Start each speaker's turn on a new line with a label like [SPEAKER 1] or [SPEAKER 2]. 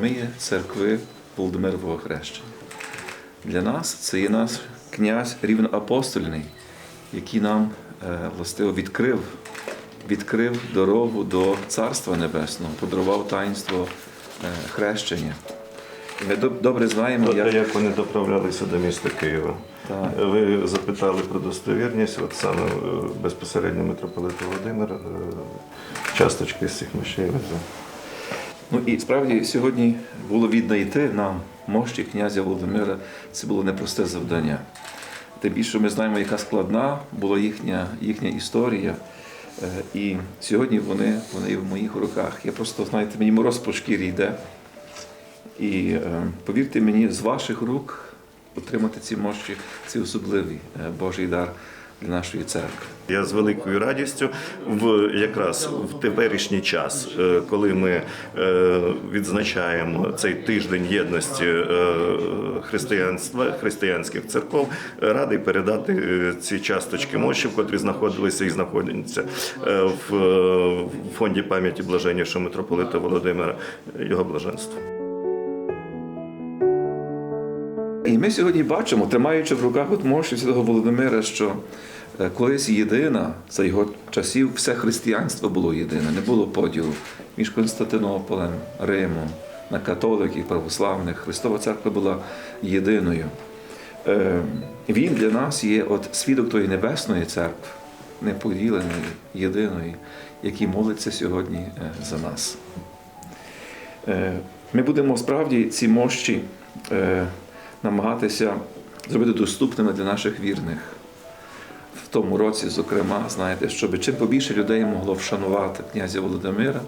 [SPEAKER 1] ми є церкви Володимирового хрещення. Для нас це є наш князь рівноапостольний, який нам е, властиво відкрив, відкрив дорогу до Царства Небесного, подарував таїнство е, хрещення. Ми добре знаємо,
[SPEAKER 2] Про
[SPEAKER 1] як
[SPEAKER 2] як вони доправлялися до міста Києва.
[SPEAKER 1] Так.
[SPEAKER 2] Ви запитали про достовірність, от саме е, безпосередньо митрополит Володимир, часточки з цих мощей везе.
[SPEAKER 1] Ну і справді сьогодні було віднайти нам мощі князя Володимира. Це було непросте завдання. Тим більше ми знаємо, яка складна була їхня, їхня історія. Е, І сьогодні вони, вони в моїх руках. Я просто, знаєте, мені мороз по шкірі йде. І е, повірте мені, з ваших рук отримати ці мощі це особливий е, Божий дар для нашої церкви.
[SPEAKER 2] Я з великою радістю в якраз в теперішній час, е, коли ми е, відзначаємо цей тиждень єдності е, християнства, християнських церков, радий передати ці часточки мощів, котрі знаходилися і знаходяться в фонді пам'яті блаженнішого митрополита Володимира його блаженства.
[SPEAKER 1] І ми сьогодні бачимо, тримаючи в руках от мощі святого Володимира, що е, колись єдина за його часів все християнство було єдине, не було поділу між Константинополем, Римом, на католиків, православних. Христова церква була єдиною. Е, Він для нас є от свідок тої небесної церкви, неподіленої, єдиної, який молиться сьогодні е, за нас. Ми будемо справді ці мощі намагатися зробити доступними для наших вірних. В тому році, зокрема, знаєте, щоб чим побільше людей могло вшанувати князя Володимира.